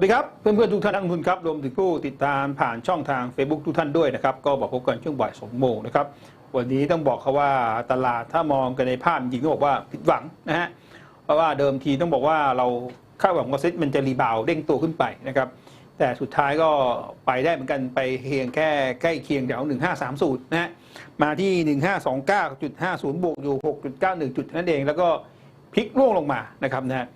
สวัสดีครับ เพื่อนเพื่อนทุกท่านนักลงทุนครับรวมถึงผู้ติดตามผ่านช่องทาง Facebook ทุกท่านด้วยนะครับ ก็บอกพบกันช่วงบ่ายสองโมงนะครับ วันนี้ต้องบอกเขาว่าตลาดถ้ามองกันในภาพจริงต้องบอกว่าผิดหวังนะฮะเพราะว่าเดิมทีต้องบอกว่าเราคาดหวังว่าเซ็ตมันจะรีบาวเด้งตัวขึ้นไปนะครับ แต่สุดท้ายก็ไปได้เหมือนกันไปเพียงแค่ใกล้เคียงแถว1530นะฮะมาที่ 1529.50 บวกอยู่ 6.91 จุดนั่นเอง แล้วก็พลิกร่วงลงมานะครับนะฮะ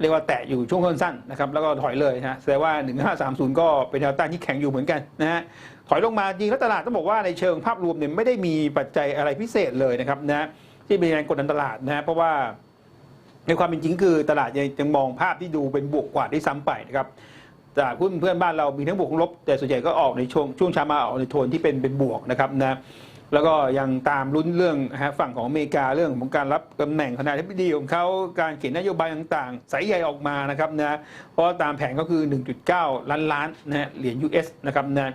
เรียกว่าแตะอยู่ช่วงสั้นๆนะครับแล้วก็ถอยเลยนะแสดงว่า 1530 ก็เป็นแนวต้านที่แข็งอยู่เหมือนกันนะฮะถอยลงมาจริงแล้วตลาดต้องบอกว่าในเชิงภาพรวมเนี่ยไม่ได้มีปัจจัยอะไรพิเศษเลยนะครับนะที่เป็นแรงกดดันตลาดนะฮะเพราะว่าในความเป็นจริงคือตลาดยังมองภาพที่ดูเป็นบวกกว่าที่ซ้ำไปนะครับจากหุ้นเพื่อนบ้านเรามีทั้งบวกทั้งลบ แต่ส่วนใหญ่ก็ออกในช่วงช่วงเช้ามาออกในโทนที่เป็นเป็นบวกนะครับนะ แล้วก็ยังตามลุ้นเรื่องฮะฝั่งของอเมริกาเรื่องของการรับตำแหน่งคณะธิบดีของเขาการเขียนนโยบายต่างๆ สายใหญ่ออกมานะครับนะเพราะตามแผนก็คือ 1.9 ล้านล้านนะเหรียญ US นะครับนะ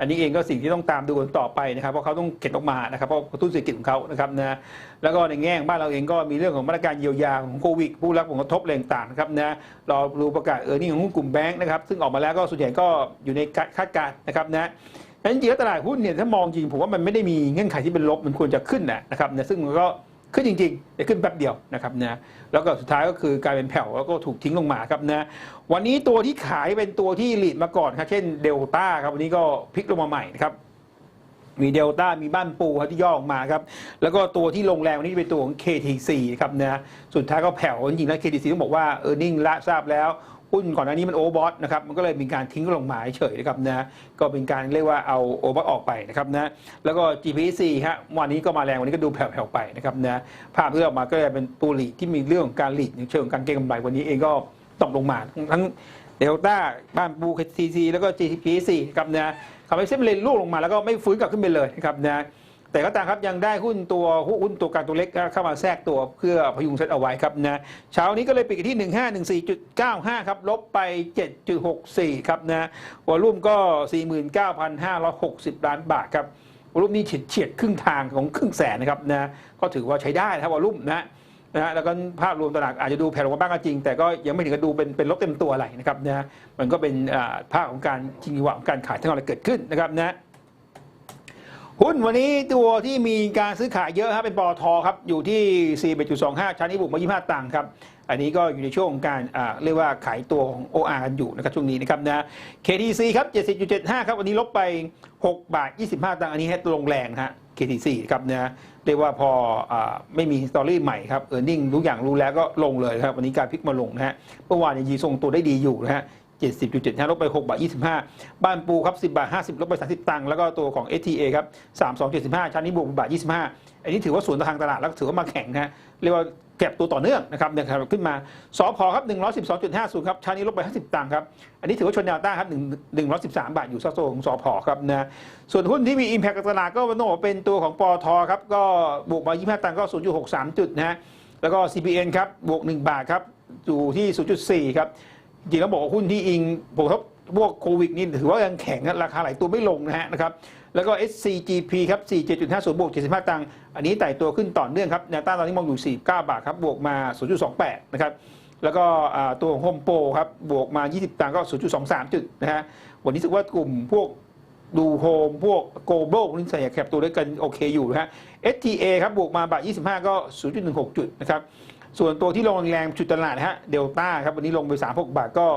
อันนี้เองก็สิ่งที่ต้องตามดูกันต่อไปนะครับเพราะเขาต้องเขียนออกมานะครับเพราะกระตุ้นเศรษฐกิจของเขานะครับนะแล้วก็ในแง่บ้านเราเองก็มีเรื่องของมาตรการเยียวยาของโควิด ผู้รับผลกระทบแรงต่างๆนะครับนะรอรูประกาศเออร์น็งของกลุ่มแบงค์นะครับซึ่งออกมาแล้วก็ส่วนใหญ่ก็อยู่ในคาดการณ์นะครับนะ ฉะนั้นจริงๆแล้วตลาดหุ้นเนี่ยถ้ามองจริงผมว่ามันไม่ได้มีเงื่อนไขที่เป็นลบมันควรจะขึ้นนะนะครับเนะซึ่งมันก็ขึ้นจริงๆแต่ขึ้นแป๊บเดียวนะครับนะแล้วก็สุดท้ายก็คือกลายเป็นแผ่วแล้วก็ถูกทิ้งลงมาครับนะวันนี้ตัวที่ขายเป็นตัวที่หลีดมาก่อนครับเช่นเดลต้าครับวันนี้ก็พลิกลงมาใหม่นะครับมีเดลต้ามีบ้านปูครับที่ย่อออกมาครับแล้วก็ตัวที่ลงแรงวันนี้เป็นตัวของ KTC ครับนะสุดท้ายก็แผ่วจริงๆแล้ว KTC ต้องบอกว่าเออร์เน็งละทราบแล้ว หุ้นก่อนหน้านี้มันโอเวอร์บอทนะครับมันก็เลยมีการทิ้งลงมาเฉยนะครับนะก็เป็นการเรียกว่าเอาโอเวอร์บอทออกไปนะครับนะแล้วก็ GPC ฮะวันนี้ก็มาแรงวันนี้ก็ดูแผ่วๆไปนะครับนะภาพที่ออกมาก็เลยเป็นตัวหลีที่มีเรื่องของการหลีดในเชิงการเก็งกำไรวันนี้เองก็ตกลงมาทั้งเดลต้าบ้านปู KTC แล้วก็ GPC ครับนะทำให้เส้นเลนล่วงลงมาแล้วก็ไม่ฟื้นกลับขึ้นไปเลยนะครับนะ แต่ก็ตามครับยังได้หุ้นตัวหุ้นตัวกลางตัวเล็กเข้ามาแทรกตัวเพื่อพยุงเซ็ตเอาไว้ครับนะเช้านี้ก็เลยปิดที่ 1514.95 ครับลบไป 7.64 ครับนะวอลุ่มก็ 49,560 ล้านบาทครับวอลุ่มนี้เฉียดเฉียดครึ่งทางของครึ่งแสนนะครับนะก็ถือว่าใช้ได้นะครับวอลุ่มนะนะแล้วก็ภาพรวมตลาดอาจจะดูแผ่วลงมาบ้างก็จริง แต่ก็ยังไม่ถึงกับดูเป็นเป็นลบเต็มตัวอะไรนะครับนะมันก็เป็นภาพของการจริงจังหวะของการขายทั้งหมดเกิดขึ้นนะครับนะ หุ้นวันนี้ตัวที่มีการซื้อขายเยอะครับเป็นปอทครับอยู่ที่4.25ชั้นนี้บุกมา25 ตังค์ครับอันนี้ก็อยู่ในช่วงการเรียกว่าขายตัวของ OR กันอยู่นะครับช่วงนี้นะครับนะ KTC ครับ 70.75 ครับวันนี้ลบไป 6 บาท 25 ตังค์อันนี้ให้ลงแรงฮะ KTC ครับนะเรียกว่าพออไม่มีสตอรี่ใหม่ครับเออร์เน็งทุกอย่างรู้แล้วก็ลงเลยครับวันนี้การพลิกมาลงนะฮะเมื่อวานยังยีทรงตัวได้ดีอยู่นะฮะ 70.75ลบไป6บาท25 บ้านปูครับ10บาท50ลบไป30 ตังค์แล้วก็ตัวของ STA ครับ32.75ชั้นนี้บวกบาท25 อันนี้ถือว่าสวนทางตลาดแล้วถือว่ามาแข็งนะฮะเรียกว่าเก็บตัวต่อเนื่องนะครับเนี่ยครับขึ้นมาสอพอครับ112.50ครับชั้นนี้ลบไป 50 ตังค์ครับอันนี้ถือว่าชนแนวต้านครับ1 113 บาทอยู่ซะโซของสอพอครับนะส่วนหุ้นที่มี Impact กับตลาดก็วันโน้เป็นตัวของปอทครับก็บวกมา25ตังค์ก็0.63จุดนะฮะแล้วก็ CPN ครับบวก 1 บาทครับอยู่ที่ 0.4 ครับ จริงแล้วบอกว่าหุ้นที่อิงผลกระทบพวกโควิดนี่ถือว่ายังแข็งราคาหลายตัวไม่ลงนะฮะนะครับแล้วก็ SCGP ครับ 47.50 บวก 75 ตังค์ อันนี้ไต่ตัวขึ้นต่อเนื่องครับ แนวต้านตอนนี้มองอยู่ 49 บาทครับ บวกมา 0.28 นะครับ แล้วก็ตัวโฮมโปรครับ บวกมา 20 ตังค์ก็ 0.23 จุดนะฮะ วันนี้รู้สึกว่ากลุ่มพวกดูโฮมพวกโกลบอลนี่ใส่แคปตัวด้วยกันโอเคอยู่นะฮะ STA ครับ บวกมาบาท 25 ก็ 0.16 จุดนะครับ ส่วนตัวที่ลงแรงจุดตลาดนะฮะเดลต้าครับวันนี้ลงไป 36 บาทก็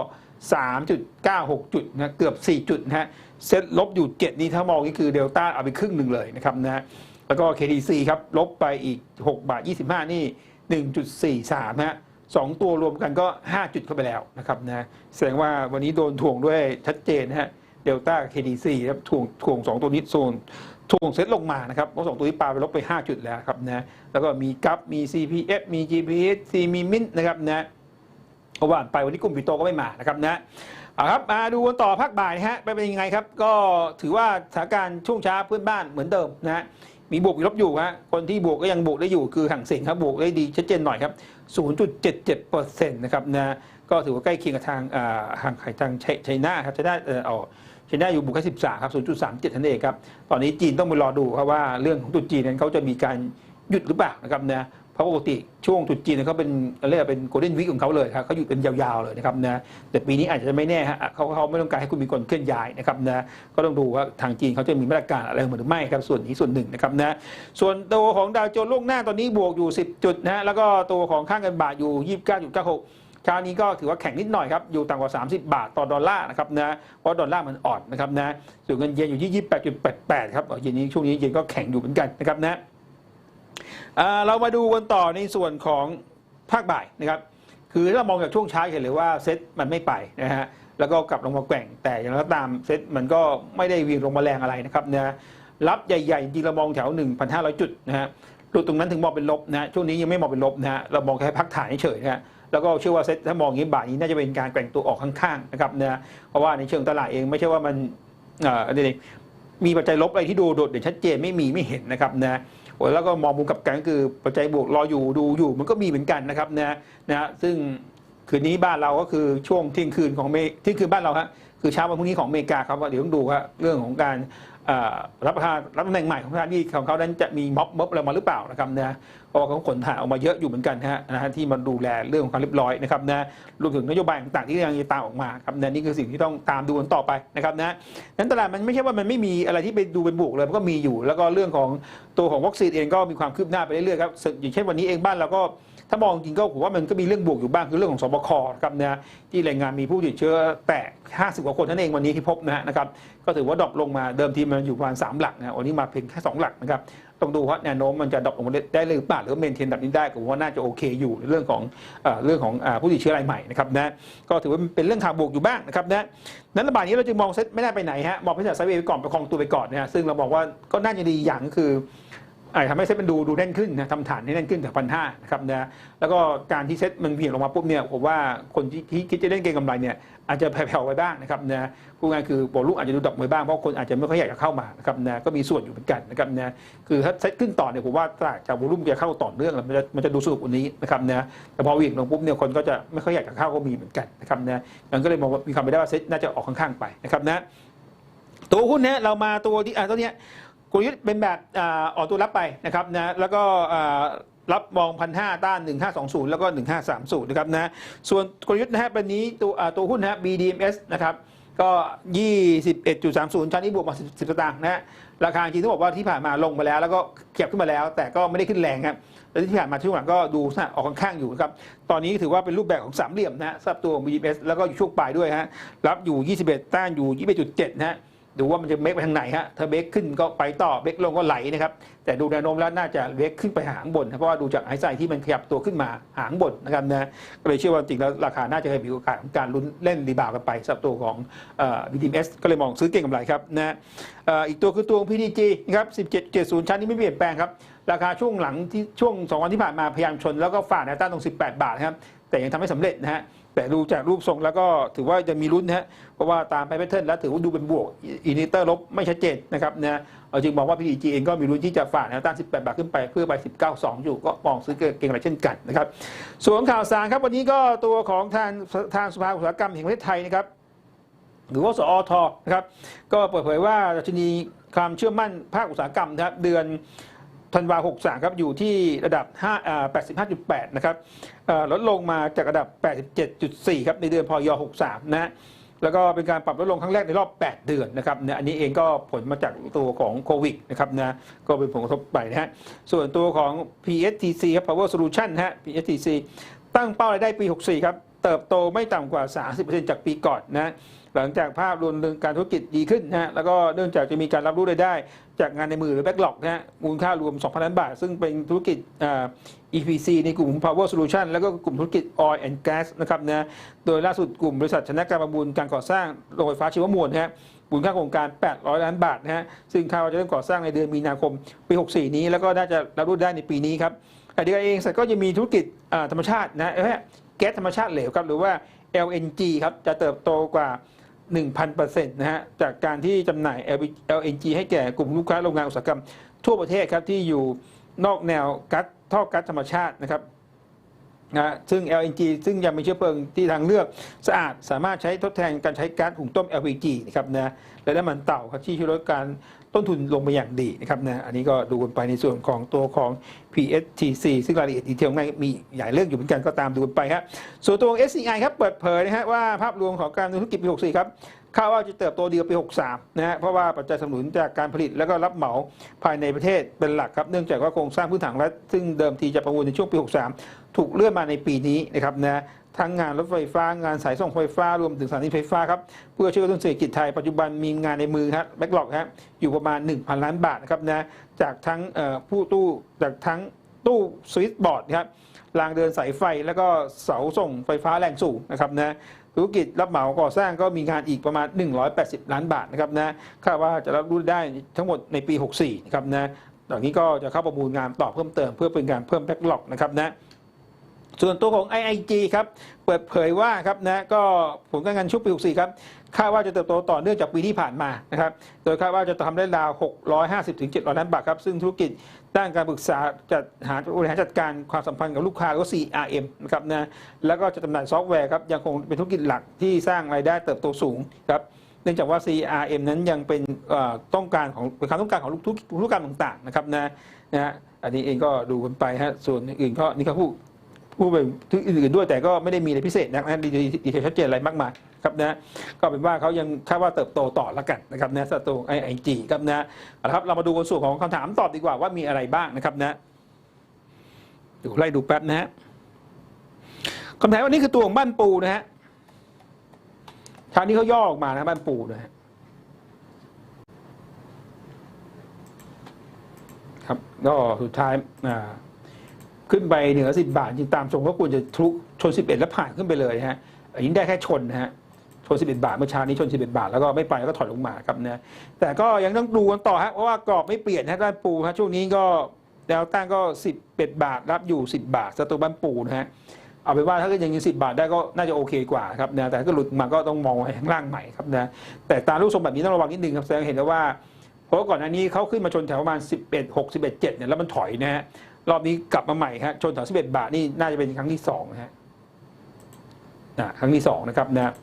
3.96 จุดนะเกือบ 4 จุดนะฮะเซ็ตลบอยู่ 7 นี่ถ้ามองนี่คือเดลต้าเอาไปครึ่งหนึ่งเลยนะครับนะฮะแล้วก็ KTC ครับลบไปอีก 6 บาท 25 นี่ 1.43นะฮะสองตัวรวมกันก็ 5 จุดเข้าไปแล้วนะครับนะแสดงว่าวันนี้โดนถ่วงด้วยชัดเจนนะฮะเดลต้า KTC ครับถ่วงถ่วงสองตัวนี้โซน ถ่วงเซ็ตลงมานะครับเพราะสองตัวนี้ปาไปลบไป 5 จุดแล้วครับนะแล้วก็มีกัฟมี CPF มี GPS มีมินนะครับนะก็ว่าไปวันนี้กลุ่มปิโตก็ไม่มานะครับนะเอาครับมาดูกันต่อภาคบ่ายนะฮะไปเป็นยังไงครับ ก็ถือว่าสถานการณ์ช่วงเช้าเพื่อนบ้านเหมือนเดิมนะฮะมีบวกมีลบอยู่ฮะคนที่บวกก็ยังบวกได้อยู่คือห่างเสียงครับบวกได้ดีชัดเจนหน่อยครับ 0.77%นะครับนะก็ถือว่าใกล้เคียงกับทางห่างขายทางไชน่าครับไชน่าเออ ชน่าอยู่บุกแค่13ครับ0.37นั่นเองครับตอนนี้จีนต้องไปรอดูครับว่าเรื่องของตุรจีนนั้นเขาจะมีการหยุดหรือเปล่านะครับนะเพราะปกติช่วงตรุษจีนเนี่ยเขาเป็นเรียกเป็นโกลเด้นวิกของเขาเลยครับเขาอยู่เป็นยาวๆเลยนะครับนะแต่ปีนี้อาจจะไม่แน่ฮะเขาเขาไม่ต้องการให้คุณมีคนเคลื่อนย้ายนะครับนะก็ต้องดูว่าทางจีนเขาจะมีมาตรการอะไรหรือไม่ครับส่วนนี้ส่วนหนึ่งนะครับนะส่วนตัวของดาวโจนส์ล่วงหน้าตอนนี้บวกอยู่ 10 จุดนะฮะแล้วก็ตัวของค่างเงินบาทอยู่ 29.96 เช้านี้ก็ถือว่าแข็งนิดหน่อยครับ อยู่ต่ำกว่า 30 บาทต่อดอลลาร์นะครับนะ เพราะดอลลาร์มันอ่อนนะครับนะส่วนเงินเยนอยู่ที่ 28.88 ครับเย็นนี้ช่วงนี้เยนก็แข็งอยู่เหมือนกันนะครับนะอ่าเรามาดูกันต่อในส่วนของภาคบ่ายนะครับ คือถ้าเรามองจากช่วงเช้าเห็นเลยว่าเซ็ตมันไม่ไปนะฮะ แล้วก็กลับลงมาแกว่ง แต่อย่างไรก็ตามเซ็ตมันก็ไม่ได้วิ่งลงมาแรงอะไรนะครับนะ รับใหญ่ๆจริงเรามองแถว 1,500 จุดนะฮะ หลุดตรงนั้นถึงมองเป็นลบนะฮะช่วงนี้ยังไม่มองเป็นลบนะฮะเรามองแค่พักฐานเฉยนะฮะแล้วก็เชื่อว่าเซ็ตถ้ามองอย่างนี้บ่ายนี้น่าจะเป็นการแกว่งตัวออกข้างๆนะครับนะเพราะว่าในเชิงตลาดเองไม่ใช่ว่ามันเอ่ออะไรนี่มีปัจจัยลบอะไรที่ดูโดดเด่นชัดเจนไม่มีไม่เห็นนะครับนะแล้วก็มองมุมกลับกันก็คือปัจจัยบวกรออยู่ดูอยู่มันก็มีเหมือนกันนะครับนะนะซึ่งคืนนี้บ้านเราก็คือช่วงเที่ยงคืนของเมที่ยงคืนบ้านเราฮะคือเช้าวันพรุ่งนี้ของอเมริกาครับว่าเดี๋ยวต้องดูว่าเรื่องของการ รับประทานรับตำแหน่งใหม่ของประธานาธิบดีของเขานั้นจะมีม็อบม็อบอะไรมาหรือเปล่านะครับนะเพราะว่าเขาขนถ่ายออกมาเยอะอยู่เหมือนกันนะฮะนะฮะที่มาดูแลเรื่องของความเรียบร้อยนะครับนะรวมถึงนโยบายต่างๆที่ยังจะตามออกมาครับนะนี่คือสิ่งที่ต้องตามดูกันต่อไปนะครับนะนั้นตลาดมันไม่ใช่ว่ามันไม่มีอะไรที่ไปดูเป็นบวกเลยมันก็มีอยู่ แล้วก็เรื่องของตัวของวัคซีนเองก็มีความคืบหน้าไปเรื่อยๆครับอย่างเช่นวันนี้เองบ้านเราก็ ถ้ามองจริงก็ผมว่ามันก็มีเรื่องบวกอยู่บ้างคือเรื่องของสบคครับนะที่รายงานมีผู้ติดเชื้อแตะ50 กว่าคนนั่นเองวันนี้ที่พบนะฮะนะครับก็ถือว่าดรอปลงมาเดิมทีมันอยู่ประมาณ3หลักนะวันนี้มาเพียงแค่2หลักนะครับต้องดูว่าแนวโน้มมันจะดรอปลงมาได้หรือเปล่าหรือเมนเทนแบบนี้ได้ผมว่าน่าจะโอเคอยู่ในเรื่องของเรื่องของผู้ติดเชื้อรายใหม่นะครับนะก็ถือว่าเป็นเรื่องทางบวกอยู่บ้างนะครับนะนั้นระบาดนี้เราจะมองเซ็ตไม่ได้ไปไหนฮะมองไปจากไซเวย์ไปก่อนประคองตัวไปก่อนนะฮะซึ่งเราบอกว่าก็น่าจะดีอย่างคือ อาจจะทำให้เซ็ตมันดูดูแน่นขึ้นนะทำฐานให้แน่นขึ้นจากพันห้านะครับนะแล้วก็การที่เซ็ตมันเบี่ยงลงมาปุ๊บเนี่ยผมว่าคนที่ที่คิดจะเล่นเก็งกำไรเนี่ยอาจจะแผ่วๆไปบ้างนะครับนะพูดง่ายคือโบลูกอาจจะดูดรอกไปบ้างเพราะคนอาจจะไม่ค่อยอยากจะเข้ามานะครับนะก็มีส่วนอยู่เหมือนกันนะครับนะคือถ้าเซตขึ้นต่อเนี่ยผมว่าตลาดจากวอลุ่มจะเข้าต่อเนื่องแล้วมันจะมันจะดูสนุกกว่านี้นะครับนะแต่พอเหวิ่งลงปุ๊บเนี่ยคนก็จะไม่ค่อยอยากจะเข้าก็มีเหมือนกันนะครับนะมันก็เลยมองมีความเป็นไปได้ว่าเซตน่าจะออกข้างๆไปนะครับนะตัวหุ้นเนี่ยเรามาตัวที่อ่าตัวเนี้ย กลยุทธ์เป็นแบบอ่อกตัวรับไปนะครับนะแล้วก็รับมองพันห้าต้าน 1520 แล้วก็ 1530 นะครับนะส่วนกลยุทธ์นะฮะวันนี้ตัวตัวหุ้นนะฮะ BDMs นะครับก็ 21.30 ชั้นนี้บวกมา 10 สตางค์นะฮะราคาจริงต้องบอกว่าที่ผ่านมาลงมาแล้ว แล้วก็เก็บขึ้นมาแล้ว แต่ก็ไม่ได้ขึ้นแรงครับแล้วที่ผ่านมาช่วงหลังก็ดูสนะออกข้างอยู่นะครับ ตอนนี้ถือว่าเป็นรูปแบบของสามเหลี่ยมนะฮะสำหรับตัว BDS แล้วก็อยู่ช่วงปลายด้วยฮะรับอยู่ 21 ต้านอยู่ 21.7 นะฮะ ดูว่ามันจะเมคไปทางไหนฮะถ้าเบรกขึ้นก็ไปต่อเบรกลงก็ไหลนะครับแต่ดูแนวโน้มแล้วน่าจะเบรกขึ้นไปหางบนนะเพราะว่าดูจากไอซ์ไซที่มันขยับตัวขึ้นมาหางบนนะครับนะก็เลยเชื่อว่าจริงแล้วราคาน่าจะมีโอกาสของการลุ้นเล่นรีบาวกันไปสำหรับตัวของเอ่อ BTS ก็เลยมองซื้อเก่งกำไรครับนะอ,อีกตัวคือตัวของ PDG นะครับ17.70 ชั้นนี้ไม่เปลี่ยนแปลงครับราคาช่วงหลังที่ช่วง2วันที่ผ่านมาพยายามชน แล้วก็ฝ่าแนวต้านตรง 18 บาทครับแต่ยังทำไม่สำเร็จนะฮะ แต่ดูจากรูปทรงแล้วก็ถือว่าจะมีลุ้นนะฮะเพราะว่าตามไปแพทเทิร์นแล้วถือว่าดูเป็นบวกอินิเตอร์ลบไม่ชัดเจนนะครับนะเอาจึงมองว่า PDG เองก็มีลุ้นที่จะฝ่าแนวต้าน 18 บาทขึ้นไปเพื่อไป 19.2 อยู่ก็มองซื้อเก่งอะไรเช่นกันนะครับ ส่วนข่าวสารครับวันนี้ก็ตัวของทางทางสภาอุตสาหกรรมแห่งประเทศไทยนะครับหรือว่าสอทนะครับก็เปิดเผยว่าดัชนีความเชื่อมั่นภาคอุตสาหกรรมนะครับเดือน ธันวา63ครับอยู่ที่ระดับ5 85.8 นะครับลดลงมาจากระดับ 87.4 ครับในเดือนพย63นะฮะแล้วก็เป็นการปรับลดลงครั้งแรกในรอบ 8 เดือนนะครับเนี่ยอันนี้เองก็ผลมาจากตัวของโควิดนะครับนะก็เป็นผลกระทบไปนะฮะส่วนตัวของ PSTC ครับ Power Solution ฮะ PSTC ตั้งเป้ารายได้ปี 64 ครับ เติบโตไม่ต่ำกว่า 30%จากปีก่อนนะหลังจากภาพรวมเรื่องการธุรกิจดีขึ้นนะฮะแล้วก็เนื่องจากจะมีการรับรู้รายได้ จากงานในมือหรือแบ็กหลอกนะฮะมูลค่ารวม 2,000 ล้านบาท ซึ่งเป็นธุรกิจอ่า EPC ในกลุ่ม Power Solution แล้วก็กลุ่มธุรกิจ Oil and Gas นะครับนะโดยล่าสุดกลุ่มบริษัทชนะการประมูลการก่อสร้างโรงไฟฟ้าชีวมวลนะฮะมูลค่าโครงการ 800 ล้านบาทนะฮะซึ่งคาดว่าจะเริ่มก่อสร้างในเดือนมีนาคมปี 64 นี้ แล้วก็น่าจะรับรู้ได้ในปีนี้ครับแต่เดียวกันเองก็จะมีธุรกิจธรรมชาตินะแก๊สธรรมชาติเหลวครับหรือว่า LNG ครับจะเติบโตกว่า 1,000%นะฮะจากการที่จำหน่าย LNG ให้แก่กลุ่มลูกค้าโรงงานอุตสาหกรรม ทั่วประเทศครับที่อยู่นอกแนวก๊าซท่อก๊าซธรรมชาตินะครับนะฮะซึ่ง LNG ซึ่งยังเป็นเชื้อเพลิงที่ทางเลือกสะอาดสามารถใช้ทดแทนการใช้ก๊าซหุงต้ม LPG นะครับนะและน้ำมันเต่าครับที่ช่วยลดการ ต้นทุนลงไปอย่างดีนะครับนะอันนี้ก็ดูกันไปในส่วนของตัวของ PSTC ซึ่งรายละเอียดดีเทลในมีหลายเรื่องอยู่เหมือนกันก็ตามดูกันไปครับส่วนตัวของ SCI ครับเปิดเผยนะฮะว่าภาพรวมของการธุรกิจปี64ครับคาดว่าจะเติบโตดีกว่าปี 63 นะฮะ เพราะว่าปัจจัยสนับสนุนจากการผลิตและก็รับเหมาภายในประเทศเป็นหลักครับ เนื่องจากว่าโครงสร้างพื้นฐานรัฐซึ่งเดิมทีจะประมูลในช่วงปี 63 ถูกเลื่อนมาในปีนี้นะครับนะ ทั้งงานรถไฟฟ้างานสายส่งไฟฟ้ารวมถึงสถานีไฟฟ้าครับเพื่อช่วยกระตุ้นเศรษฐกิจไทยปัจจุบันมีงานในมือครับแบ็กหลอกครับอยู่ประมาณ 1,000 ล้านบาทนะครับนะจากทั้งผู้ตู้จากทั้งตู้สวิตบอร์ดครับรางเดินสายไฟแล้วก็เสาส่งไฟฟ้าแรงสูงนะครับนะธุรกิจรับเหมาก่อสร้างก็มีงานอีกประมาณ 180 ล้านบาทนะครับนะคาดว่าจะรับรู้ได้ทั้งหมดในปี 64นะครับนะตอนนี้ก็จะเข้าประมูลงานต่อเพิ่มเติมเพื่อเป็นการเพิ่มแบ็กหลอกนะครับนะ ส่วนตัวของ IIG ครับ เปิดเผยว่าครับนะก็ผลการเงินช่วงปี 64 ครับคาดว่าจะเติบโตต่อเนื่องจากปีที่ผ่านมานะครับ โดยคาดว่าจะทำได้ราว 650ถึง700 ล้านบาทครับ ซึ่งธุรกิจด้านการปรึกษาจัดหาบริหารจัดการความสัมพันธ์กับลูกค้าหรือ CRM นะครับนะแล้วก็จะจำหน่ายซอฟต์แวร์ครับ ยังคงเป็นธุรกิจหลักที่สร้างรายได้เติบโตสูงครับเนื่องจากว่า CRM นั้นยังเป็นต้องการของเป็นความต้องการของลูกธุรกิจธุรกรรต่างๆนะครับนะนะอันนี้เองก็ดูกันไปฮะส่วนอื่นก็นี่เขาพูด ผู้ไปที่อื่นด้วยแต่ก็ไม่ได้มีอะไรพิเศษนะนะดีดีเทลชัดเจนอะไรมากมายครับนะก็เป็นว่าเขายังคาดว่าเติบโตต่อละกันนะครับนะสตูไอไอจีครับนะครับเรามาดูส่วนของคำถามตอบดีกว่าว่ามีอะไรบ้างนะครับนะดูไล่ดูแป๊บนะฮะคำถามวันนี้คือตัวของบ้านปูนะฮะชานี้เขาย่อออกมานะบ้านปูนะฮะครับก็สุดท้ายอ่า ขึ้นไปเหนือ 10 บาทจริงตามทรงก็ควรจะทะลุชน 11 แล้วผ่านขึ้นไปเลยฮะอันนี้ได้แค่ชนนะฮะชน 11 บาทเมื่อเช้านี้ชน 11 บาทแล้วก็ไม่ไปแล้วก็ถอยลงมาครับนะแต่ก็ยังต้องดูกันต่อฮะเพราะว่ากรอบไม่เปลี่ยนนะด้านปูฮะช่วงนี้ก็แนวต้านก็ 11 บาทรับอยู่ 10 บาทสตูบ้านปูนะฮะเอาไปนว่าถ้าเกิดยังยืน10บาทได้ก็น่าจะโอเคกว่าครับนะแต่ถ้าเกิดหลุดมาก็ต้องมองไว้ข้างล่างใหม่ครับนะแต่ตามรูปทรงแบบนี้ต้องระวังนิดนึงครับแสดงเห็นแล้วว่าเพราะว่าก่อนหน้านี้เขาขึ้นมาชนแถวประมาณ11 6 11 7เนี่ยแล้วมันถอยนะฮะ รอบนี้กลับมาใหม่ฮะชนแถว11บาทนี่น่าจะเป็นครั้งที่สองนะฮะนะครั้งที่สองนะครับนะ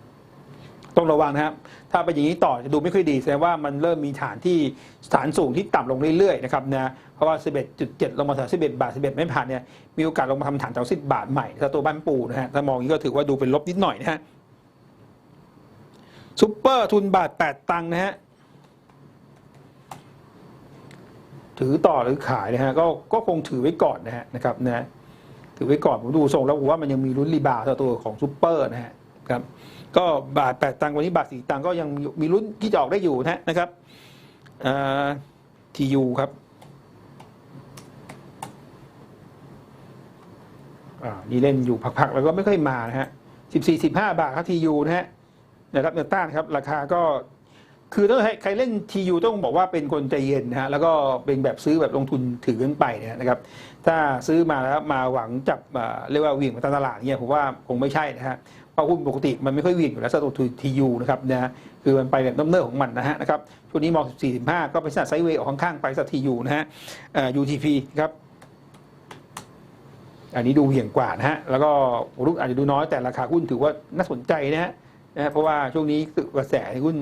ต้องระวังนะครับ ถ้าไปนอย่างนี้ต่อจะดูไม่ค่อยดีแสดงว่ามันเริ่มมีฐานที่ฐานสูงที่ต่ำลงเรื่อยๆนะครับนะเพราะว่า 11.7 ลงมาแถว11 บาท 11 ไม่ผ่านเนี่ยมีโอกาสลงมาทำฐานแถว10 บาทใหม่ถ้าตัวบ้านปูนะฮะถ้ามองอย่างนี้ก็ถือว่าดูเป็นลบนิดหน่อยนะฮะซุปเปอร์ทุนบาท 8 ตังค์นะฮะ ถือต่อหรือขายนะฮะก็ก็คงถือไว้ก่อนนะฮะนะครับนะถือไว้ก่อนผมดูทรงแล้วผมว่ามันยังมีลุ้นรีบาวด์ตัวของซูเปอร์นะฮะครับก็บาทแปดตังค์วันนี้บาทสี่ตังค์ก็ยังมีลุ้นที่จะออกได้อยู่นะฮะนะครับทียูครับอ่านี่เล่นอยู่พักๆแล้วก็ไม่ค่อยมานะฮะสิบสี่สิบห้าบาทครับทียูนะฮะนะครับเนต้านครับ ราคาก็ คือถ้าใครเล่นทียูต้องบอกว่าเป็นคนใจเย็นนะฮะแล้วก็เป็นแบบซื้อแบบลงทุนถือกันไปเนี่ยนะครับ ถ้าซื้อมาแล้วมาหวังจับเรียกว่าวิ่งมาตามตลาดเนี่ยผมว่าคงไม่ใช่นะฮะเพราะหุ้นปกติมันไม่ค่อยวิ่งอยู่แล้วสตูทียูนะครับนะคือมันไปแบบน้ำเนิของมันนะฮะนะครับช่วงนี้มอง45ก็ไปสนัดไซเวย์ออกข้างๆไปสักทียูนะฮะอ่า UTP ครับอันนี้ดูเหวี่ยงกว่านะฮะ แล้วก็รุ่นอาจจะดูน้อยแต่ราคาหุ้นถือว่าน่าสนใจนะฮะนะฮะเพราะว่าช่วงนี้กระแสหุ้น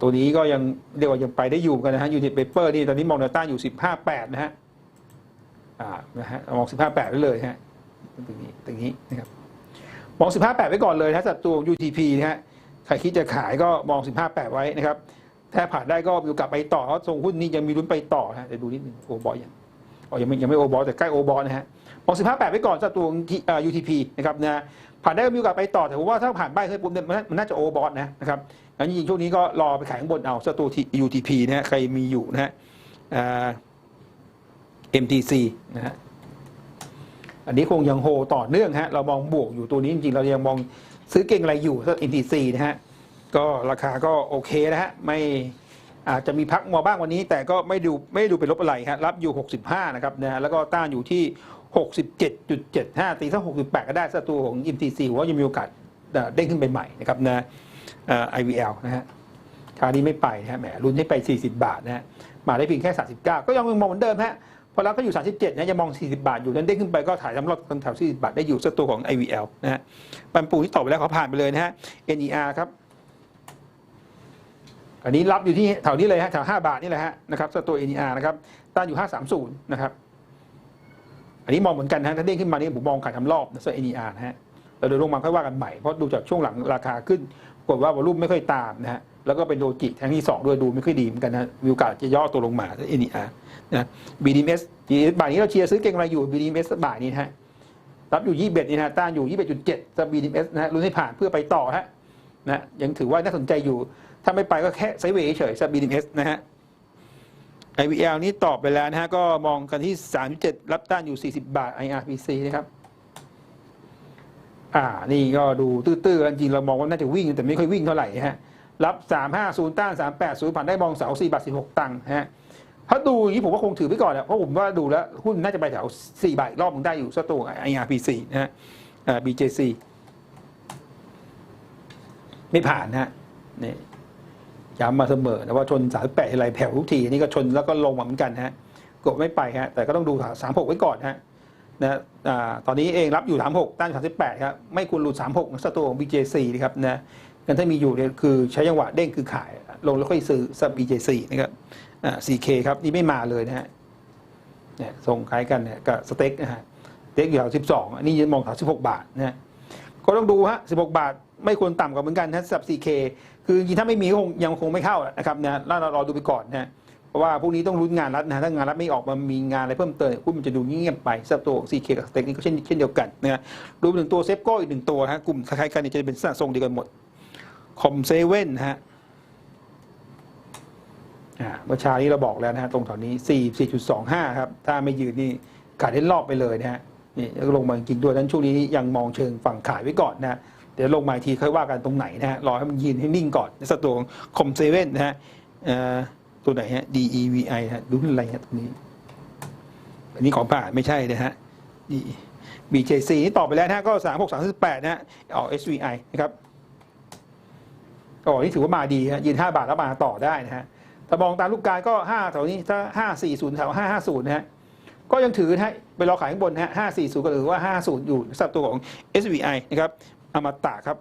ตัวนี้ก็ยังเรียกว่ายังไปได้อยู่กันนะฮะยูนิตเปเปอร์นี่ตอนนี้มองแนวต้านอยู่ 15.8 นะฮะนะฮะมอง 15.8ไว้เลยฮะตรงนี้ตรงนี้นะครับมอง 15.8 ไว้ก่อนเลยนะสัดตัว UTP นะฮะใครคิดจะขายก็มอง 15.8 ไว้นะครับถ้าผ่านได้ก็มีโอกาสไปต่อเพราะทรงหุ้นนี้ยังมีลุ้นไปต่อฮะเดี๋ยวดูนิดนึงโอบอยยังอ๋อยังไม่ยังไม่โอบอยแต่ใกล้โอบอยนะฮะมอง 15.8 ไว้ก่อนสัดตัว UTP นะครับนะผ่านได้ก็มีโอกาสไปต่อแต่ผมว่าถ้าผ่านใบเคยปุ๊บเนี่ยมันน่าจะโอบอนะนะครับ งั้นจริงๆช่วงนี้ก็รอไปขายข้างบนเอาสตูที UTP นะฮะใครมีอยู่นะฮะอ่า MTC นะฮะอันนี้คงยังโฮต่อเนื่องฮะเรามองบวกอยู่ตัวนี้จริงๆเรายังมองซื้อเก่งอะไรอยู่สัก MTC นะฮะก็ราคาก็โอเคนะฮะไม่อาจจะมีพักมาบ้างวันนี้ แต่ก็ไม่ดูไม่ดูเป็นลบอะไรฮะรับอยู่ 65 นะครับนะฮะแล้วก็ต้านอยู่ที่ 67.75 ตีสัก68 ก็ได้สัตัวของ MTC ว่ายังมีโอกาสเด้งขึ้นไปใหม่นะครับนะ IVL นะฮะคราวนี้ไม่ไปนะฮะแหมรุ่นให้ไป 40 บาทนะฮะมาได้เพียงแค่ 39 ก็ยังมองเหมือนเดิมฮะพอเราก็อยู่ 37นะยังมอง 40 บาทอยู่นั้นได้ขึ้นไปก็ถ่ายสำรอบแถว40 บาทได้อยู่สักตัวของ IVL นะฮะปันปูที่ต่อไปแล้วเขาผ่านไปเลยนะฮะ NER ครับอันนี้รับอยู่ที่แถวนี้เลยฮะแถว5บาทนี่แหละฮะนะครับสตัว NER นะครับต้านอยู่ 530 นะครับ อันนี้มองเหมือนกันนะฮะถ้าเด้งขึ้นมานี่ผมมองขายทำรอบนะสตัว NER นะฮะแล้วเดี๋ยวลงมาค่อยว่ากันใหม่เพราะดูจากช่วงหลังราคาขึ้นากฏว่าวอลุ่มไม่ค่อยตามนะฮะแล้วก็เป็นโดจิแทงที่ 2 ด้วยดูไม่ค่อยดีเหมือนกันนะมีโอกาสจะย่อตัวลงมาส NER นะ BDMs BDMs บ่ายนี้เราเชียร์ซื้อเก่งอะไรอยู่ BDMs บ่ายนี้นะฮะรับอยู่ 21นี่นะฮะต้านอยู่ 21.7สำหรับ BDMs นะฮะลุ้นให้ผ่านเพื่อไปต่อฮะนะยังถือว่าน่าสนใจอยู่ ถ้าไม่ไปก็แค่ไซเวย์เฉยๆสำหรับ BDMs นะฮะ IVL นี้ตอบไปแล้วนะฮะก็มองกันที่ 3.7 รับต้านอยู่ 40 บาท IRPC นะครับ อ่า นี่ก็ดูตื้อๆกันจริงเรามองว่าน่าจะวิ่งแต่ไม่ค่อยวิ่งเท่าไหร่ฮะ รับ 350 ต้าน 380 ผ่านได้มองเสา4บาท16 ตังค์ฮะ ถ้าดูอย่างนี้ผมก็คงถือไว้ก่อนแหละ เพราะผมว่าดูแล้วหุ้นน่าจะไปแถว4บาทรอบหนึงได้อยู่สักตัว IRPC นะฮะอ่า BJC ไม่ผ่านฮะนี่ย้ำมาเสมอนะว่าชน 38อะไรแผ่วทุกที นี่ก็ชนแล้วก็ลงมาเหมือนกันฮะ กดไม่ไปฮะ แต่ก็ต้องดู 36 ไว้ก่อนฮะ นะตอนนี้เองรับอยู่ 36 ต้าน 38 ครับ ไม่ควรหลุด 36นะสตัวของ BJC นะครับนะกันถ้ามีอยู่เนี่ยคือใช้จังหวะเด้งคือขาย ลงแล้วค่อยซื้อสับ BJC นะครับอ่า 4K ครับ นี่ไม่มาเลยนะฮะเนี่ยส่งคล้ายกันเนี่ยกับสเต็กนะฮะสเต็กอยู่แถว12 อันนี้ยังมองแถว16 บาทนะฮะก็ต้องดูฮะ 16 บาทไม่ควรต่ำกว่าเหมือนกันนะสับ 4K คือจริงๆถ้าไม่มีก็คงยังคงไม่เข้านะครับนะเรารอดูไปก่อนนะ เพราะว่าพวกนี้ต้องรุ้นงานรัฐนะถ้างานรัฐไม่ออกมามีงานอะไรเพิ่มเติมหุ้นมันจะดูเงียบไปสำหรับตัว 4K กับสเต็กนี่ก็เช่นเช่นเดียวกันนะฮะรวมถึงตัวเซฟโก้อีกหนึ่งตัวฮะกลุ่มคล้ายๆกันจะเป็นลักษณะทรงเดียวกันหมดคอมเซเว่นฮะอ่าเมื่อเช้านี้เราบอกแล้วนะฮะตรงแถวนี้ 4 4.25 ครับ ถ้าไม่ยืนนี่ขายได้รอบไปเลยนะฮะนี่แล้วก็ลงมาจริงด้วยนั้นช่วงนี้ยังมองเชิงฝั่งขายไว้ก่อนนะฮะเดี๋ยวลงมาทีค่อยว่ากันตรงไหนนะฮะรอให้มันยืนให้นิ่งก่อนในสตัวของคอมเซเว่นนะฮะ ตัวไหนฮะ D E V I ฮะดูอะไรฮะตัวนี้ อันนี้ของผ่าไม่ใช่นะฮะ B J C นี่ตอบไปแล้วนะฮะก็สามหกสามสิบแปดนะฮะออก S V I นะครับอ๋อนี่ถือว่ามาดีฮะยืนห้าบาทแล้วมาต่อได้นะฮะถ้ามองตามลูกการก็ห้าแถวนี้ถ้าห้าสี่ศูนย์แถวห้าห้าศูนย์นะฮะก็ยังถือนะฮะไปรอขายข้างบนนะฮะห้าสี่ศูนย์ก็ถือว่าห้าศูนย์อยู่สำหรับตัวของ S V I นะครับอมตะครับ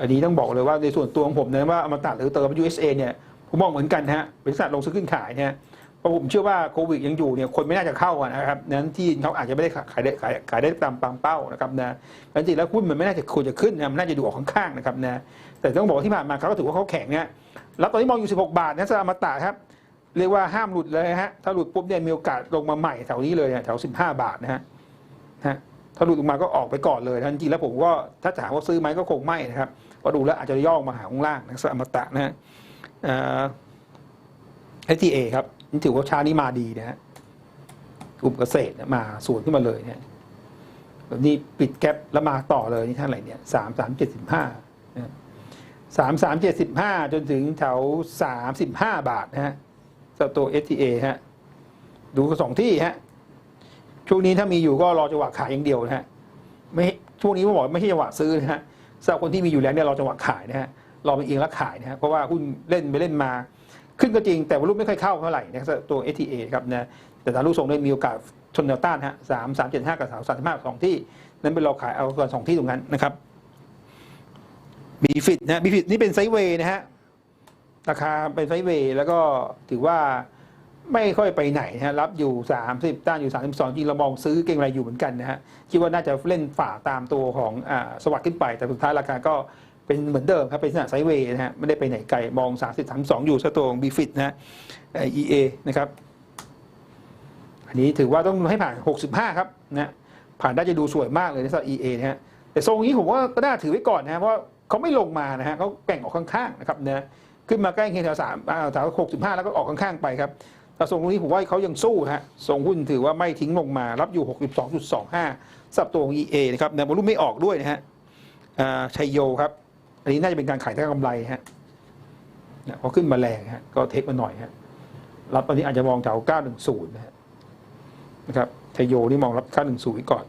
อันนี้ต้องบอกเลยว่าในส่วนตัวของผมนะว่าอมตะหรือเติม USA เนี่ยผมมองเหมือนกันนะฮะเป็นสัตว์ลงซื้อขึ้นขายเนี่ยเพราะผมเชื่อว่าโควิดยังอยู่เนี่ยคนไม่น่าจะเข้าอะนะครับนั้นที่เขาอาจจะไม่ได้ขายได้ขายขายได้ตามตามเป้านะครับนะจริงๆแล้วหุ้นมันไม่น่าจะควรจะขึ้นนะมันน่าจะดูออกข้างๆนะครับนะแต่ต้องบอกที่ผ่านมาเขาก็ถือว่าเขาแข็งเนี่ยแล้วตอนนี้มองอยู่ 16 บาทนะสำหรับอมตะครับเรียกว่าห้ามหลุดเลยฮะถ้าหลุดปุ๊บเนี่ยมีโอกาสลงมาใหม่แถวนี้เลยเนี่ยแถว 15 บาทนะฮะฮะถ้าหลุดลงมาก็ออกไปก่อนเลยทันทีแล้วผมก็ถ้าถามว่าซื้อไหมก็คงไม่นะครับเพราดูแล้วอาจจะย่อมาหาข้างล่างนะสำหรับอมตะนะฮะเอ่อ STA ครับนี่ถือว่าชานี้มาดีนะฮะกลุ่มเกษตรมาสวนขึ้นมาเลยเนี่ยแบบนี้ปิดแก๊ปแล้วมาต่อเลยนี่ท่านอะไรเนี่ยสามสามเจ็ดสิบห้าสามสามเจ็ดสิบห้าจนถึงแถวสามสิบห้าบาทนะฮะสำหรับตัว STA ฮะดูสองที่ฮะช่วงนี้ถ้ามีอยู่ก็รอจังหวะขายอย่างเดียวนะฮะไม่ช่วงนี้ผมบอกไม่ใช่จังหวะซื้อนะฮะ สำหรับคนที่มีอยู่แล้วเนี่ยเรอจังหวะขายนะฮะรอเป็นเองแล้วขายนะฮะเพราะว่าหุ้นเล่นไปเล่นมา ขึ้นก็จริงแต่วอลุ่มไม่ค่อยเข้าเท่าไหร่นะครับตัว ATA ครับนะแต่ตาลูกทรงได้มีโอกาสชนแนวต้านฮะสามสามเจ็ดห้ากับสามสามสิบห้าสองที่ นั้นเป็นเราขายเอาก่อนสองที่ตรงนั้นนะครับบีฟิตนะบีฟิตนี่เป็นไซด์เวย์นะฮะราคาเป็นไซด์เวย์แล้วก็ถือว่า ไม่ค่อยไปไหนนะ รับอยู่ 30 ต้านอยู่ 32 จริงเรามองซื้อเก่งอะไรอยู่เหมือนกันนะฮะ คิดว่าน่าจะเล่นฝ่าตามตัวของอสวัสด์ขึ้นไป แต่สุดท้ายราคาก็เป็นเหมือนเดิมครับเป็นลักษณะไซด์เวย์นะฮะ ไม่ได้ไปไหนไกล มอง 30 32 อยู่ซะตัวของบีฟิตนะฮะเอ่อ EA นะครับ อันนี้ถือว่าต้องให้ผ่าน 65 ครับนะผ่านได้จะดูสวยมากเลยนะสำหรับ EA นะฮะ แต่ทรงนี้ผมว่าก็น่าถือไว้ก่อนนะเพราะเขาไม่ลงมานะฮะเขาแก่งออกข้างๆนะครับนะขึ้นมาใกล้เคียงแถวสามอ่าแถว65แล้วก็ออกข้างๆไปครับ แต่ทรงนี้ผมว่าเขายังสู้ฮะทรงหุ้นถือว่าไม่ทิ้งลงมา รับอยู่ 62.25สับตัวของ EA นะครับนะวอลุ่มไม่ออกด้วยนะฮะชัยโยครับ อันนี้น่าจะเป็นการขายได้กำไรฮะเนี่ยพอขึ้นมาแรงฮะก็เทคมาหน่อยฮะรับตอนนี้อาจจะมองแถว910นะฮะนะครับชัยโยนี่มองรับค่าหนึ่งสูงไว้ก่อน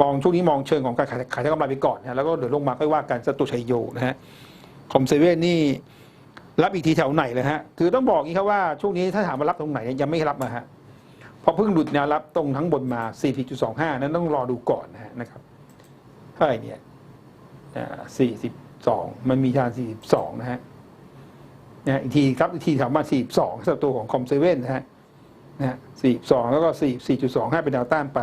มองช่วงนี้มองเชิงของการขายขายได้กำไรไปก่อนนะแล้วก็เดี๋ยวลงมาค่อยว่ากันสตัวชัยโยนะฮะคอมเซเว่นนี่ รับอีกทีแถวไหนเลยฮะ คือต้องบอกนี้ครับว่าช่วงนี้ถ้าถามว่ารับตรงไหนยังไม่รับมาฮะเพราะเพิ่งหลุดแนวรับตรงทั้งบนมา4.25 นั้นต้องรอดูก่อนนะนะครับเท่าไหร่เนี่ย42 มันมีทาง42 นะฮะนะฮะอีกทีครับอีกทีแถามา 42สำหรับตัวของคอมเซเว่นนะฮะนะฮะ42 แล้วก็ 4 4.25 เป็นแนวต้านไป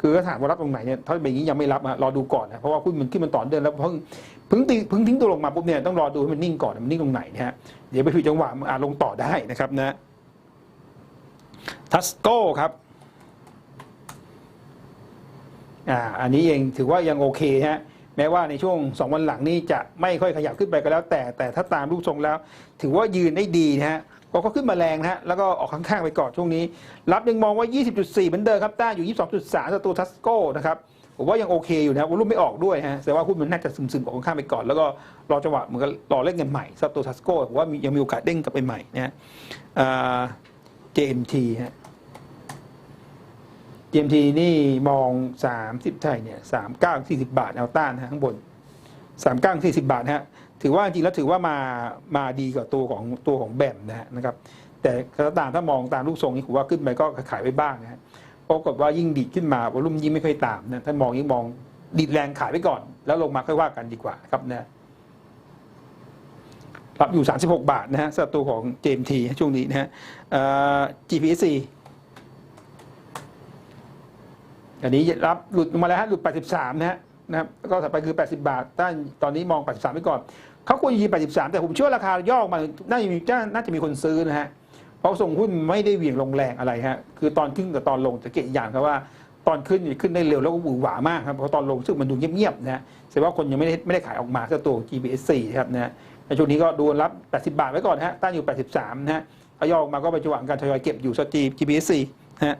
คือถ้าถามว่ารับตรงไหนเนี่ยถ้าเป็นอย่างนี้ยังไม่รับอะรอดูก่อนนะเพราะว่าหุ้นมันขึ้นมันต่อเดินแล้วเพิ่งเพิ่งตีเพิ่งทิ้งตัวลงมาปุ๊บเนี่ยต้องรอดูให้มันนิ่งก่อนมันนิ่งตรงไหนนะฮะเดี๋ยวไปผิดจังหวะมันอาจลงต่อได้นะครับนะทัสโก้ครับอ่าอันนี้เองถือว่ายังโอเคฮะแม้ว่าในช่วง 2 วันหลังนี้จะไม่ค่อยขยับขึ้นไปก็แล้วแต่แต่ถ้าตามรูปทรงแล้ว ถือว่ายืนได้ดีนะฮะ ก็ก็ขึ้นมาแรงนะฮะแล้วก็ออกข้างๆไปก่อนช่วงนี้ รับยังมองว่า 20.4 เหมือนเดิมครับต้านอยู่ 22.3ตัวทัสโก้นะครับผมว่ายังโอเคอยู่นะวอลุ่มไม่ออกด้วยฮะแต่ว่าหุ้นมันน่าจะซึมๆออกข้างๆไปก่อน แล้วก็รอจังหวะเหมือนกับรอเล่นกันใหม่ซับตัวทัสโก้ผมว่ายังมีโอกาสเด้งกลับไปใหม่นะฮะ JMT ฮะ GMT นี่มอง 30 ไทยเนี่ย39 40 บาทแนวต้านฮะข้างบน 39 40 บาทนะฮะ ถือว่าจริงแล้วถือว่ามามาดีกว่าตัวของตัวของแบมนะฮะนะครับ แต่ถ้าตามถ้ามองตามลูกทรงนี้ผมว่าขึ้นไปก็ขายไปบ้างนะฮะปรากฏว่ายิ่งดีดขึ้นมาวอลุ่มยิ่งไม่ค่อยตามนะถ้ามองยิ่งมองดีดแรงขายไปก่อน แล้วลงมาค่อยว่ากันดีกว่าครับนะรับอยู่ 36 บาทนะฮะสำหรับตัวของ JMT ช่วงนี้นะฮะเอ่อ GPC อันนี้รับหลุดมาแล้วฮะหลุด 83 นะฮะนะครับแล้วก็ถัดไปคือ 80 บาทต้านตอนนี้มอง 83ไปก่อน เขาควรจะยืน83 แต่ผมเชื่อราคาย่อกมาน่าจะมีน่าจะมีคนซื้อนะฮะเพราะส่งหุ้นไม่ได้เหวี่ยงลงแรงอะไรฮะคือตอนขึ้นกับตอนลงจะเกตอย่างครับว่าตอนขึ้นขึ้นได้เร็วแล้วก็หวือหวามากครับเพราะตอนลงซึ่งมันดูเงียบๆนะฮะแสดงว่าคนยังไม่ได้ไม่ได้ขายออกมาก็ตัว GBS4 ครับนะฮะในช่วงนี้ก็ดูรับ 80 บาทไว้ก่อนฮะต้านอยู่ 83นะฮะถ้าย่อออกมาก็ไปจังหวะการทยอยเก็บอยู่สตี GBS4 นะฮะ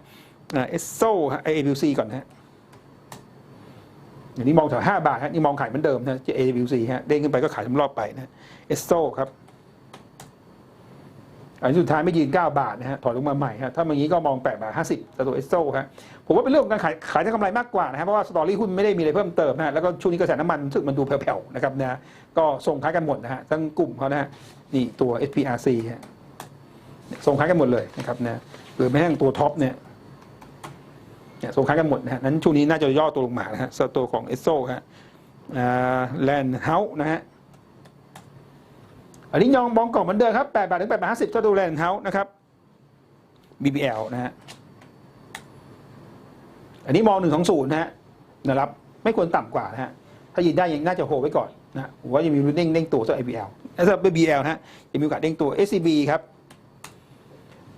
เอสโซ่ AWC ก่อนฮะ อย่างนี้มองแถว5บาทฮะนี่มองขายเหมือนเดิมนะ JAWC ฮะเด้งขึ้นไปก็ขายทั้งรอบไปนะเอสโซครับอันสุดท้ายไม่ยืน 9 บาทนะฮะถอยลงมาใหม่ฮะถ้าอย่างนี้ก็มอง8บาท50แต่ตัวเอสโซฮะผมว่าเป็นเรื่องของการขายขายได้กำไรมากกว่านะฮะเพราะว่าสตอรี่หุ้นไม่ได้มีอะไรเพิ่มเติมนะฮะแล้วก็ช่วงนี้กระแสน้ำมันรู้สึกมันดูแผ่วๆนะครับนะก็ส่งคล้ายกันหมดนะฮะทั้งกลุ่มเขานะฮะนี่ตัว SPRC ฮะส่งคล้ายกันหมดเลยนะครับนะหรือแม้กระทั่งตัวท็อปเนี่ย เนี่ยส่งค้ายกันหมดนะฮะนั้นช่วงนี้น่าจะย่อตัวลงมานะฮะสตัวของเอสโซฮะแลนด์เฮาส์นะฮะอันนี้ยองบองกล่องเหมือนเดิมครับ8บาทถึง8บาท50เจ้าตัวแลนด์เฮาส์นะครับ BBL นะฮะอันนี้มอง120นะฮะนะครับไม่ควรต่ำกว่านะฮะถ้ายืนได้ยังน่าจะโฮไว้ก่อนนะฮะผมว่ายังมีรุ่นเด้งเด้งตัวสำหรับ IBL สำหรับ BBL นะฮะยังมีโอกาสเด้งตัว SCB ครับ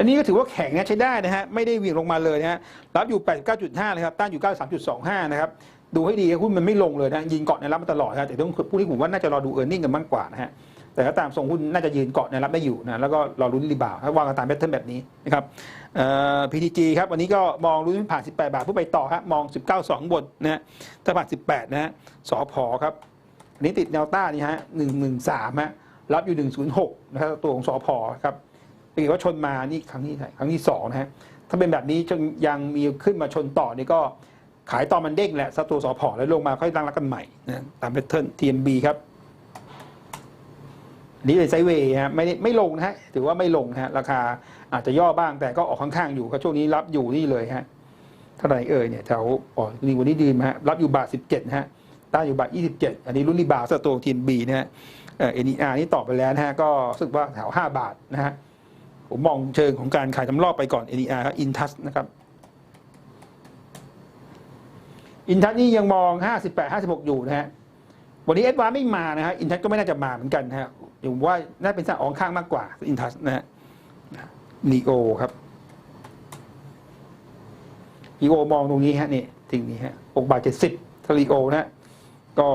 อันนี้ก็ถือว่าแข็งนะใช้ได้นะฮะไม่ได้เวี่ยงลงมาเลยนะฮะรับอยู่ 89.5นะครับต้านอยู่ 93.25 นะครับดูให้ดีหุ้นมันไม่ลงเลยนะยืนเกาะในรับมาตลอดนะแต่ต้องพวกนี้ผมว่าน่าจะรอดูเออร์เน็งกันมากกว่านะฮะแต่ถ้าตามทรงหุ้นน่าจะยืนเกาะในรับได้อยู่นะแล้วก็รอลุ้นรีบาวถ้าวางกันตามแพทเทิร์นแบบนี้นะครับเอ่อ PTG ครับวันนี้ก็มองลุ้นผ่าน 18 บาทผู้ไปต่อฮะมอง 19.2 บนนะฮะถ้าผ่าน 18 นะฮะสอพอครับอันนี้ติดแนวต้านนี่ฮะ113ฮะรับอยู่ 106นะครับตัวของสอพอครับ ปรากฏว่าชนมานี่ครั้งที่ครั้งที่สองนะฮะถ้าเป็นแบบนี้จนยังมีขึ้นมาชนต่อนี่ก็ขายตอนมันเด้งแหละสัตัวสอพอแล้วลงมาค่อยตั้งรับกันใหม่นะตามแพทเทิร์น TMB ครับอันนี่เป็นไซเวย์ฮะไม่ไม่ลงนะฮะถือว่าไม่ลงนะฮะราคาอาจจะย่อบ้างแต่ก็ออกข้างๆอยู่ก็ช่วงนี้รับอยู่นี่เลยฮะเท่าไหร่เอ่ยเนี่ยแถวอ๋อนี่วันนี้ดีมฮะรับอยู่บาท17นะฮะต้านอยู่บาท27อันนี้รุ่นรีบาสัตัว TMB นะฮะเอ่อ NER นี่ตอบไปแล้วนะฮะก็รู้สึกว่าแถว5บาทนะฮะ ผมมองเชิงของการขายทำรอบไปก่อน NER ครับ Intus นะครับ Intus นี่ยังมอง 58 56 อยู่นะฮะวันนี้เอสวาไม่มานะฮะ Intus ก็ไม่น่าจะมาเหมือนกันนะฮะผมว่าน่าเป็นสั่งอองข้างมากกว่า Intus นะฮะ Neo ครับ Neo มองตรงนี้ฮะนี่ถึงนี้ฮะ6บาท70ทาริโอนะฮะก็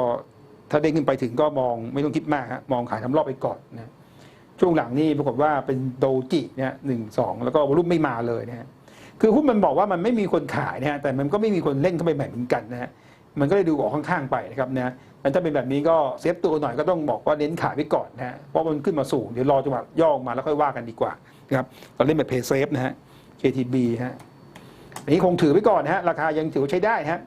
ถ้าเด้งขึ้นไปถึงก็มองไม่ต้องคิดมากฮะมองขายทำรอบไปก่อนนะ ช่วงหลังนี่ปรากฏว่าเป็นโดจิเนี่ยหนึ่งสองแล้วก็วอลุ่มไม่มาเลยนะฮะคือหุ้นมันบอกว่ามันไม่มีคนขายนะฮะแต่มันก็ไม่มีคนเล่นเข้าไปแบบเหมือนกันนะฮะมันก็เลยดูออกข้างๆไปนะครับนะงั้นถ้าเป็นแบบนี้ก็เซฟตัวหน่อยก็ต้องบอกว่าเน้นขายไว้ก่อนนะฮะเพราะมันขึ้นมาสูงเดี๋ยวรอจังหวะย่อมาแล้วค่อยว่ากันดีกว่านะครับเราเล่นแบบเพย์เซฟนะฮะ KTB ฮะอันนี้คงถือไว้ก่อนนะฮะราคายังถือใช้ได้ฮะ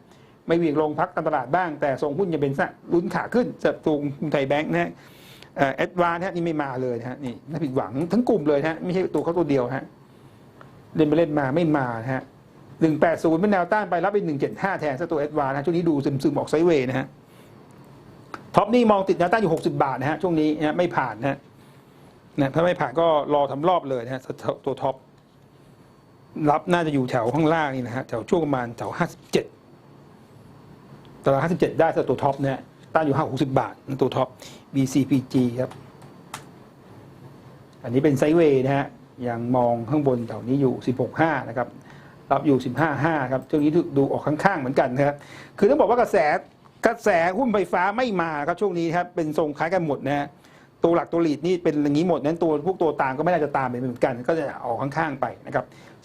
ไม่เหวี่ยงลงพักการตลาดบ้างแต่ทรงหุ้นยังเป็นลุ้นขาขึ้นสำหรับตัวกรุงไทยแบงค์นะฮะ แอดวานฮะนี่ไม่มาเลยนะฮะนี่น่าผิดหวังทั้งกลุ่มเลยฮะไม่ใช่ตัวเขาตัวเดียวฮะเล่นไปเล่นมาไม่มาฮะหนึ่งแปดศูนย์เป็นแนวต้านไปรับเป็นหนึ่งเจ็ดห้าแทนซะตัวแอดวานนะช่วงนี้ดูซึมซึมๆออกไซเวย์นะฮะท็อปนี่มองติดแนวต้านอยู่60บาทนะฮะช่วงนี้นะฮะไม่ผ่านนะฮะนะถ้าไม่ผ่านก็รอทำรอบเลยนะฮะตัวท็อปรับน่าจะอยู่แถวข้างล่างนี่นะฮะแถวช่วงประมาณแถว57ตลาด57ได้สำหรับตัวท็อปนะฮะต้านอยู่560บาทนะตัวท็อป BCPG ครับ อันนี้เป็นไซด์เวย์นะฮะ ยังมองข้างบนแถวนี้อยู่ 16.5 นะครับ รับอยู่ 15.5 ครับช่วงนี้ดูออกข้างๆ เหมือนกันนะครับ คือต้องบอกว่ากระแสกระแสหุ้นไฟฟ้าไม่มาครับช่วงนี้ครับ เป็นทรงคล้ายกันหมดนะฮะ ตัวหลักตัวหลีดนี่เป็นอย่างนี้หมด นั้นตัวพวกตัวตามก็ไม่น่าจะตามไปเหมือนกัน ก็จะออกข้างๆ ไปนะครับ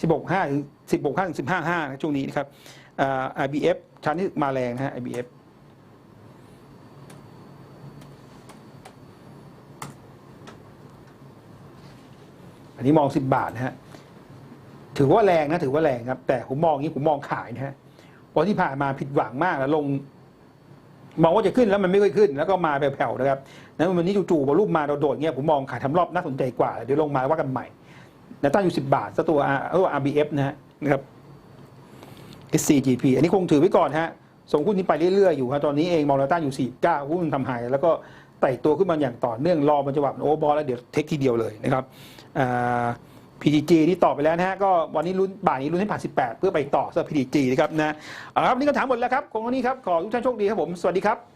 16.5 ถึง 16.5 ถึง 15.5 นะช่วงนี้นะครับอ่า IBF ชั้นที่มาแรงนะฮะ IBF นนี้มอง 10 บาทนะฮะถือว่าแรงนะถือว่าแรงครับ แต่ผมมองอย่างนี้ผมมองขายนะฮะเพราะที่ผ่านมาผิดหวังมากแล้วลงมองว่าจะขึ้นแล้วมันไม่ค่อยขึ้น แล้วก็มาแผ่วๆนะครับนั้นวันนี้จู่ๆบอลลุ่มมาโดดๆเงี้ยผมมองขายทำรอบน่าสนใจกว่าเดี๋ยวลงมาว่ากันใหม่แล้วตั้งอยู่10 บาทซะตัว R เออ RBF นะฮะนะครับ SCGP อันนี้คงถือไว้ก่อนฮะส่งหุ้นนี้ไปเรื่อยๆอยู่ครับตอนนี้เองมองแนวต้านอยู่ 49หุ้นทำไฮแล้วก็ ไต่ตัวขึ้นมาอย่างต่อเนื่องรอมันจะหวับโอเวอร์บอลแล้วเดี๋ยวเทคทีเดียวเลยนะครับพีดีจีนี่ตอบไปแล้วนะฮะก็วันนี้ลุ้นบ่ายนี้ลุ้นให้ผ่าน 18 เพื่อไปต่อสำหรับ PTG นะครับนะเอาละครับนี่ก็ถามหมดแล้วครับคงวันนี้ครับขอทุกท่านโชคดีครับผมสวัสดีครับ